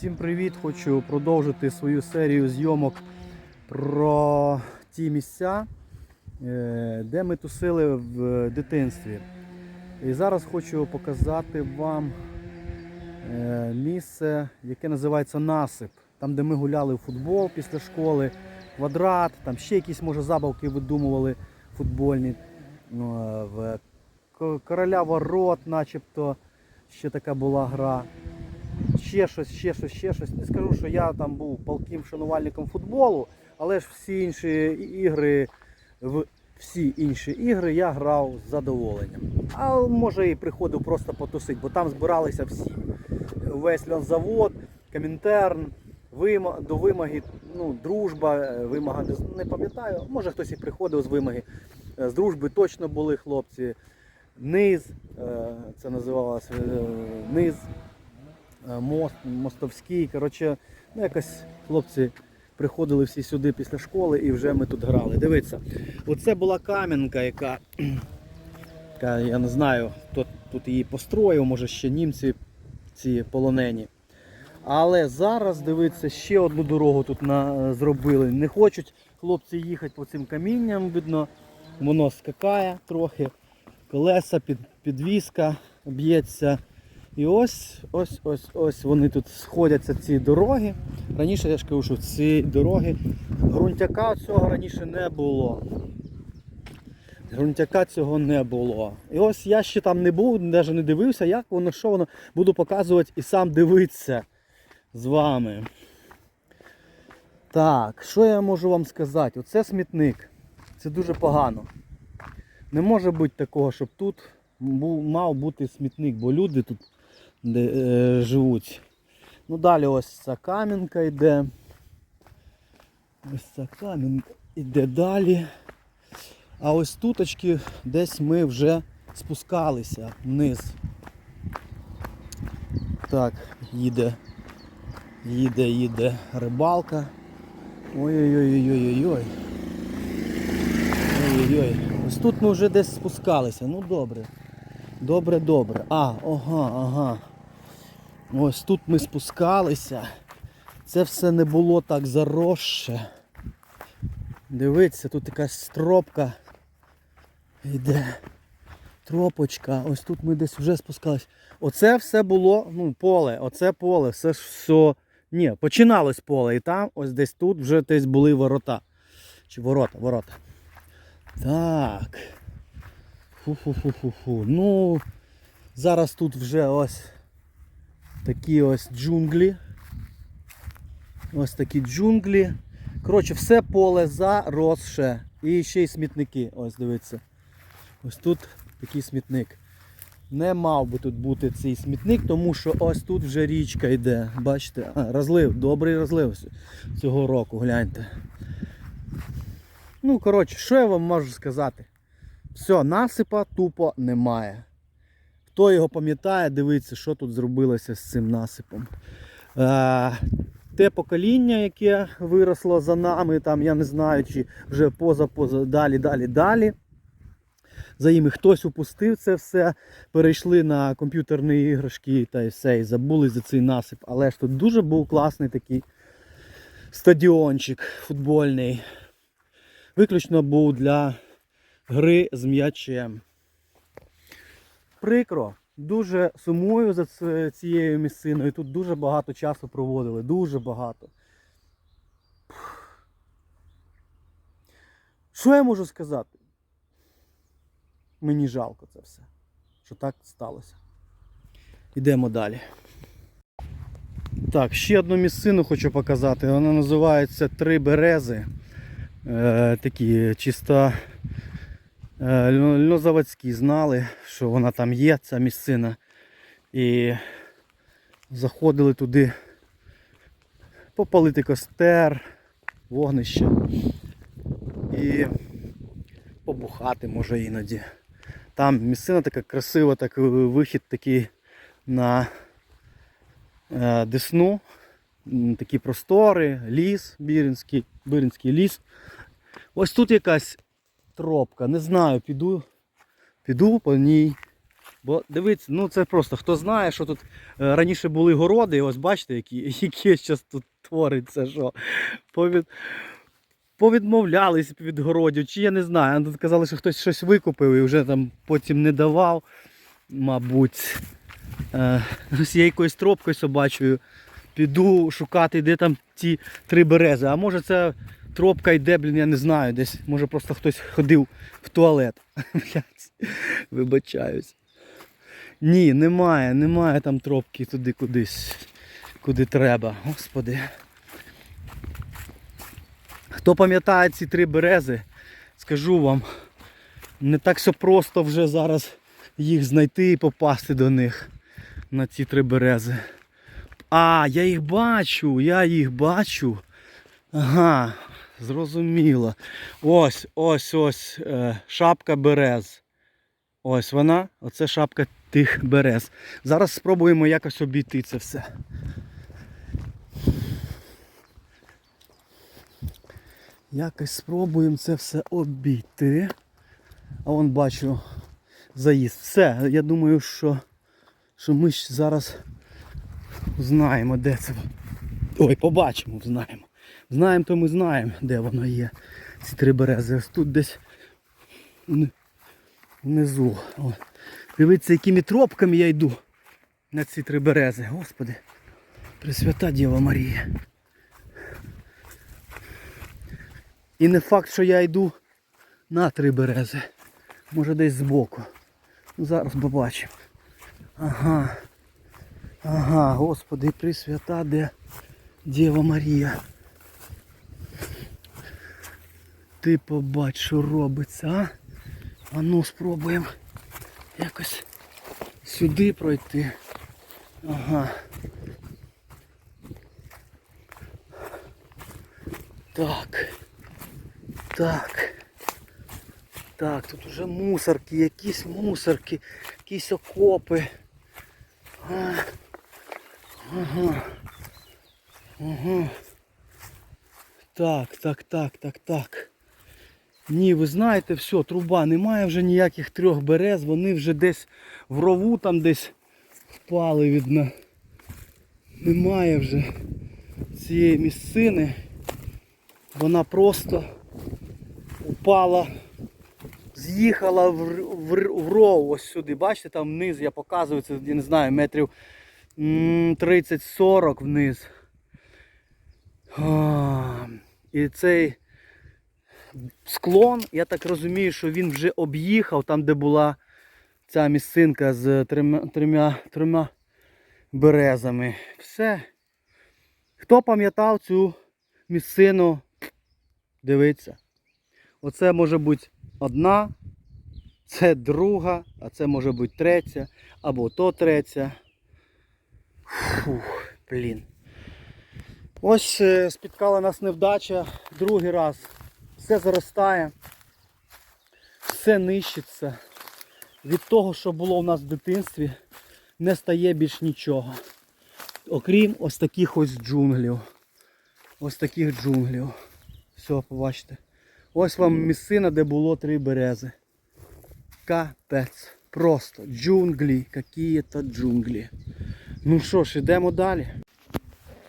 Всім привіт! Хочу продовжити свою серію зйомок про ті місця, е, де ми тусили в дитинстві. І зараз хочу показати вам е, місце, яке називається Насип. Там, де ми гуляли в футбол після школи, квадрат, там ще якісь, може, забавки видумували футбольні. Ну, е, в Короля ворот, начебто, ще така була гра ще щось, ще щось, ще щось. Не скажу, що я там був палким шанувальником футболу, але ж всі інші ігри, в всі інші ігри я грав з задоволенням. А може і приходив просто потусити, бо там збиралися всі. Весь льонзавод, Комінтерн, вима- до вимоги, ну, дружба, е, вимога не, пам'ятаю. Може хтось і приходив з вимоги. Е, З дружби точно були хлопці. Низ, е, це називалося низ. Е, мост, мостовський. Коротше, ну якось хлопці приходили всі сюди після школи і вже ми тут грали. Дивіться, оце була кам'янка, яка, яка я не знаю, хто тут її построїв, може ще німці ці полонені. Але зараз дивіться, ще одну дорогу тут на, зробили. Не хочуть хлопці їхати по цим камінням, видно, воно скакає трохи, колеса, під, підвіска б'ється. І ось, ось, ось, ось вони тут сходяться ці дороги. Раніше я ж кажу, що ці дороги ґрунтяка цього раніше не було. Грунтяка цього не було. І ось я ще там не був, навіть не дивився, як воно, що воно буду показувати і сам дивитися з вами. Так, що я можу вам сказати? Оце смітник. Це дуже погано. Не може бути такого, щоб тут мав бути смітник, бо люди тут де, е, живуть. Ну далі ось ця камінка йде. Ось ця камінка йде далі. А ось туточки десь ми вже спускалися вниз. Так, їде, їде, їде рибалка. Ой-ой-ой-ой-ой-ой. Ой-ой-ой. Ось тут ми вже десь спускалися. Ну добре. Добре, добре. А, ага, ага. Ось тут ми спускалися. Це все не було так заросше. Дивіться, тут якась стропка йде. Тропочка. Ось тут ми десь вже спускались. Оце все було, ну, поле, оце поле, все ж все. Ні, починалось поле. І там, ось десь тут вже десь були ворота. Чи ворота, ворота. Так. Фу-фу-фу-фу-фу. Ну, зараз тут вже ось такі ось джунглі. Ось такі джунглі. Коротше, все поле заросше. І ще й смітники. Ось дивіться. Ось тут такий смітник. Не мав би тут бути цей смітник, тому що ось тут вже річка йде. Бачите? А, розлив, добрий розлив цього року, гляньте. Ну, коротше, що я вам можу сказати? Все, насипа тупо немає. Хто його пам'ятає, дивіться, що тут зробилося з цим насипом. Е, те покоління, яке виросло за нами, там, я не знаю, чи вже поза, поза, далі, далі, далі. За ними хтось упустив це все, перейшли на комп'ютерні іграшки та й все, і забули за цей насип. Але ж тут дуже був класний такий стадіончик футбольний. Виключно був для гри з м'ячем. Прикро, дуже сумую за цією місциною. Тут дуже багато часу проводили, дуже багато. Що я можу сказати? Мені жалко це все, що так сталося. Йдемо далі. Так, ще одну місцину хочу показати. Вона називається Три берези. Е, такі льно- льнозаводські знали, що вона там є, ця місцина. І заходили туди попалити костер, вогнище і побухати може іноді. Там місцина така красива, так е, вихід такий на е, Десну. Такі простори, ліс, Біринський, Біринський ліс. Ось тут якась тропка, не знаю, піду, піду по ній Бо дивіться, ну це просто хто знає, що тут е, раніше були городи, і ось бачите, які, які зараз тут твориться, що повід, повідмовлялись від городів, чи я не знаю. Тут казали, що хтось щось викупив і вже там потім не давав, мабуть. Е, ось я якоюсь тропкою собачою піду шукати, де там ті три берези. А може це тропка йде, блін, я не знаю, десь. Може просто хтось ходив в туалет. Вибачаюсь. Ні, немає, немає там тропки туди кудись, куди треба. Господи. Хто пам'ятає ці три берези, скажу вам, не так все просто вже зараз їх знайти і попасти до них на ці три берези. А, я їх бачу, я їх бачу. Ага, зрозуміло. Ось, ось, ось е, шапка берез. Ось вона, оце шапка тих берез. Зараз спробуємо якось обійти це все. Якось спробуємо це все обійти. А вон бачу заїзд. Все, я думаю, що, що ми зараз знаємо, де це. Ой, побачимо, знаємо. Знаємо, то ми знаємо, де воно є. Ці три берези. Ось тут десь внизу. О. Дивіться, якими тропками я йду на ці три берези. Господи. Пресвята Діва Марія. І не факт, що я йду на три берези. Може десь збоку. Ну, Зараз побачимо. Ага. Ага, Господи, Пресвята, де Діва Марія. Ти побач, що робиться, а? А ну спробуємо якось сюди пройти. Ага. Так. Так. Так, тут уже мусорки, якісь мусорки, якісь окопи. А. Ага. Ага. Так, так, так, так, так. Ні, ви знаєте, все, труба, немає вже ніяких трьох берез, вони вже десь в рову там десь впали, видно. Немає вже цієї місцини. Вона просто упала, з'їхала в, в, в ров ось сюди. Бачите, там вниз я показую, це, я не знаю, метрів 30-40 вниз. А, І цей склон, я так розумію, що він вже об'їхав там, де була ця місцинка з трьома, трьома, трьома березами. Все. Хто пам'ятав цю місцину, дивиться. Оце може бути одна, це друга, а це може бути третя, або то третя. Фух, блін. Ось е, спіткала нас невдача другий раз. Все заростає, все нищиться. Від того, що було в нас в дитинстві, не стає більш нічого. Окрім ось таких ось джунглів. Ось таких джунглів. Все, побачите. Ось вам місцина, де було три берези. Капець. Просто джунглі. Які-то джунглі. Ну що ж, йдемо далі.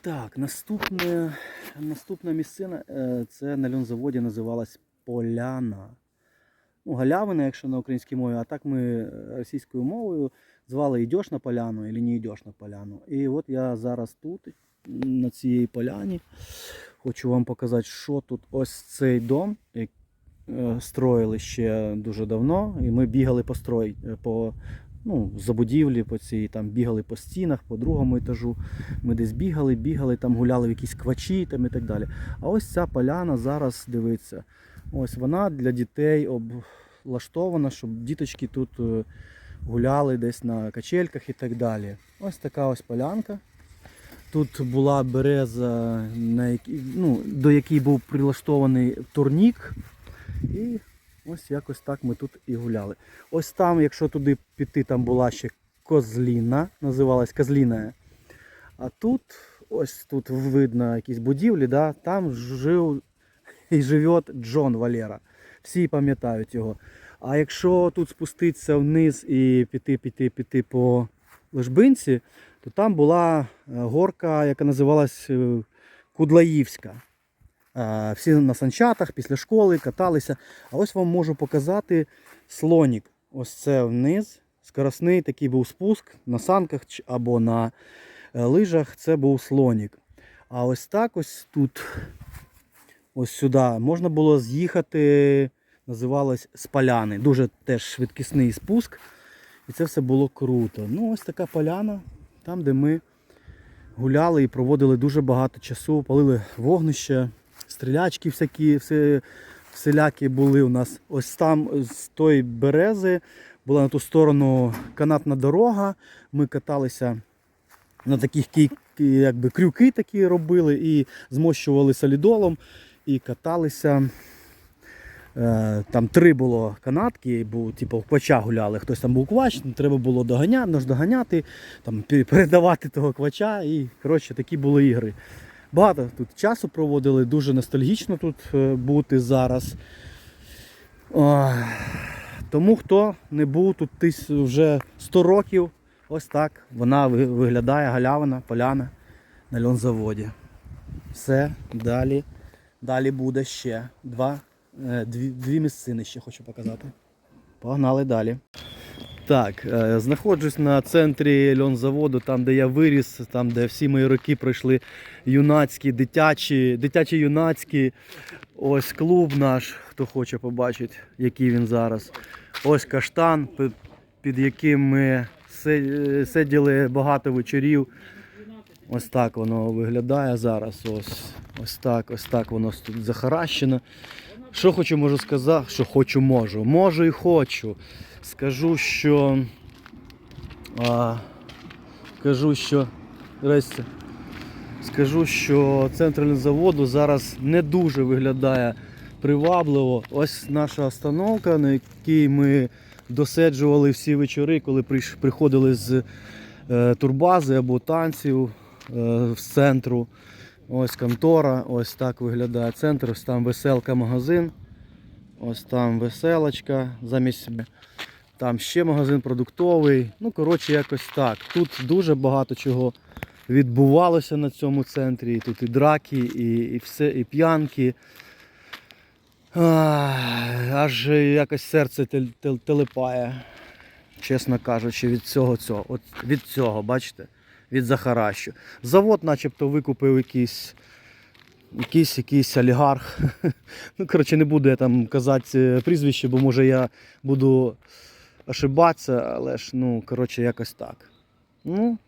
Так, наступне, наступна місцина, е, це на льонзаводі називалась Поляна. Ну, галявина, якщо на українській мові, а так ми е, російською мовою звали «Йдеш на поляну» або «Не йдеш на поляну. І от я зараз тут, на цій поляні, хочу вам показати, що тут ось цей дом е, строїли ще дуже давно. І ми бігали по строй, по ну, забудівлі, по цій, там бігали по стінах, по другому етажу. Ми десь бігали, бігали, там гуляли в якісь квачі там і так далі. А ось ця поляна зараз дивиться. Ось вона для дітей облаштована, щоб діточки тут е, гуляли десь на качельках і так далі. Ось така ось полянка. Тут була береза, на якій, ну, до якій був прилаштований турнік. І ось якось так ми тут і гуляли. Ось там, якщо туди піти, там була ще козліна, називалась козліна. А тут, ось тут видно якісь будівлі, да, там жив і живе Джон Валера. Всі пам'ятають його. А якщо тут спуститися вниз і піти, піти, піти по ложбинці, то там була е, горка, яка називалась е, Кудлаївська. Е, Всі на санчатах після школи каталися. А ось вам можу показати слонік. Ось це вниз. Скоросний такий був спуск на санках або на е, лижах. Це був слонік. А ось так ось тут, ось сюди, можна було з'їхати, називалось з поляни. Дуже теж швидкісний спуск. І це все було круто. Ну, ось така поляна, там, де ми гуляли і проводили дуже багато часу, палили вогнище, стрілячки всякі, все, всілякі були у нас. Ось там з тої берези була на ту сторону канатна дорога. Ми каталися на таких якби, крюки такі робили і змощували солідолом і каталися. Е, Там три було канатки, бо типу квача гуляли. Хтось там був квач, треба було доганяти, наздоганяти, там передавати того квача. І коротше такі були ігри. Багато тут часу проводили, дуже ностальгічно тут е, бути зараз. Тому хто не був тут вже 100 років, ось так вона виглядає галявина, поляна на льонзаводі. Все, далі. Далі буде ще два, е, дві, дві місцини ще хочу показати. Погнали далі. Так, е, знаходжусь на центрі льонзаводу, там, де я виріс, там, де всі мої роки пройшли юнацькі, дитячі, дитячі-юнацькі. Ось клуб наш, хто хоче побачити, який він зараз. Ось каштан, під яким ми сиділи багато вечорів. Ось так воно виглядає зараз. Ось, ось так, ось так воно тут захаращено. Що хочу можу сказати, що хочу можу. Можу і хочу. Скажу, що. А, скажу, що. Здрасте. Скажу, що центр заводу зараз не дуже виглядає привабливо. Ось наша остановка, на якій ми доседжували всі вечори, коли приходили з е, турбази або танців е, з центру. Ось контора, ось так виглядає центр, ось там веселка магазин. Ось там веселочка замість. Там ще магазин продуктовий. Ну, коротше, якось так. Тут дуже багато чого відбувалося на цьому центрі. Тут і драки, і, і все, і п'янки. Аж якось серце тел- тел- телепає, чесно кажучи, від цього цього. От від цього, бачите? Від Захаращу. Завод начебто викупив якийсь, якийсь, якийсь олігарх. Ну, коротше, не буду я там казати е, прізвище, бо може я буду ошибатися, але ж, ну, коротше, якось так. Ну,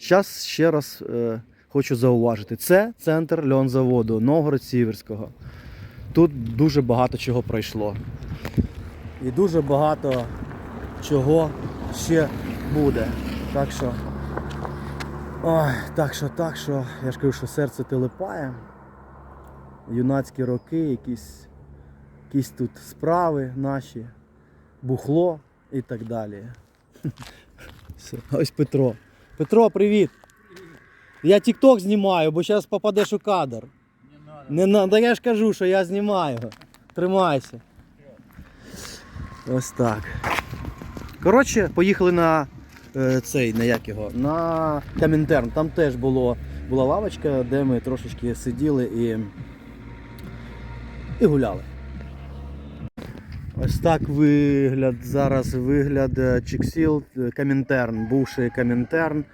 зараз ще раз е, хочу зауважити. Це центр льонзаводу Новгород Сіверського. Тут дуже багато чого пройшло. І дуже багато чого ще буде. Так що. Ой, так що, так що, я ж кажу, що серце телепає. Юнацькі роки, якісь, якісь тут справи наші, бухло і так далі. Все. Ось Петро. Петро, привіт! Я тік-ток знімаю, бо зараз попадеш у кадр. Не надо, я ж кажу, що я знімаю. Тримайся. Ось так. Коротше, поїхали на е, цей, на як його, на Камінтерн. Там теж було, була лавочка, де ми трошечки сиділи і, і гуляли. Ось так вигляд, зараз вигляд е, Чіксіл, е, Камінтерн, бувший Камінтерн.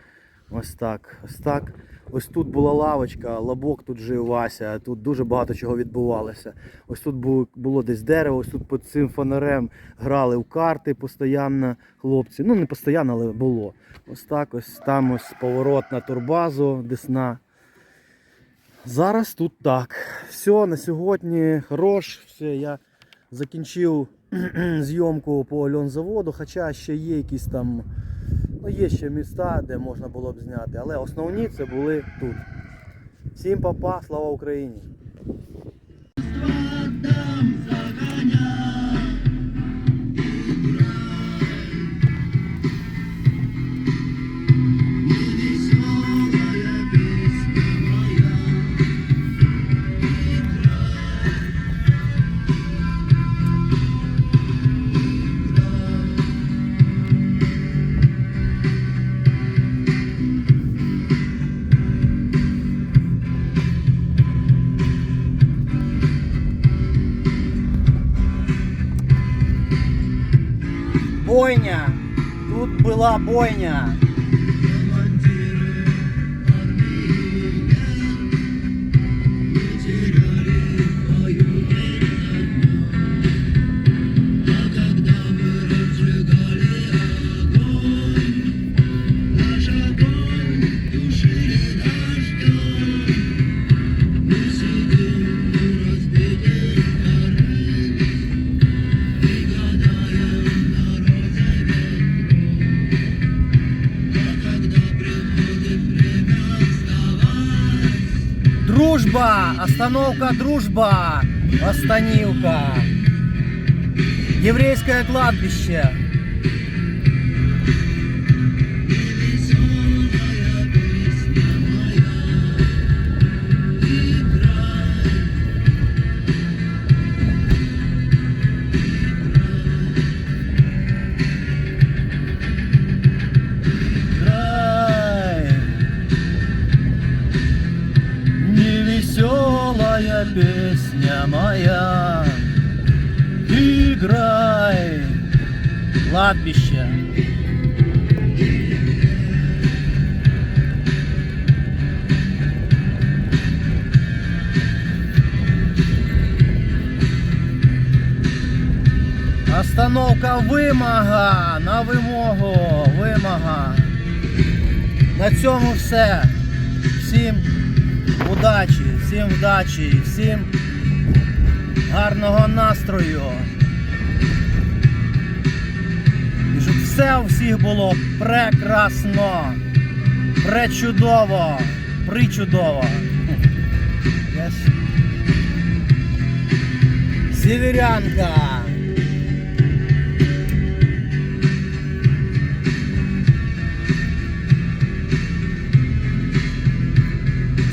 Ось так, ось так. Ось тут була лавочка, лабок тут жив Вася, тут дуже багато чого відбувалося. Ось тут бу- було десь дерево, ось тут під цим фонарем грали в карти постійно хлопці. Ну не постійно, але було. Ось так, ось там ось поворот на турбазу, Десна. Зараз тут так. Все, на сьогодні хорош. Все, я закінчив зйомку по льонзаводу, хоча ще є якісь там. Ну, є ще міста, де можна було б зняти, але основні це були тут. Всім папа, слава Україні! Была бойня. Дружба! Остановка Дружба! Останилка! Еврейское кладбище! Невеселая песня моя, играй, кладбище. Остановка вимога на вимогу, вимога. На цьому все. Всім удачі, всім вдачі, і всім гарного настрою. І щоб все у всіх було прекрасно, пречудово, причудово. Сіверянка.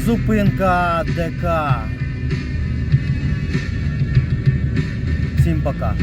Зупинка ДК. Всім пока.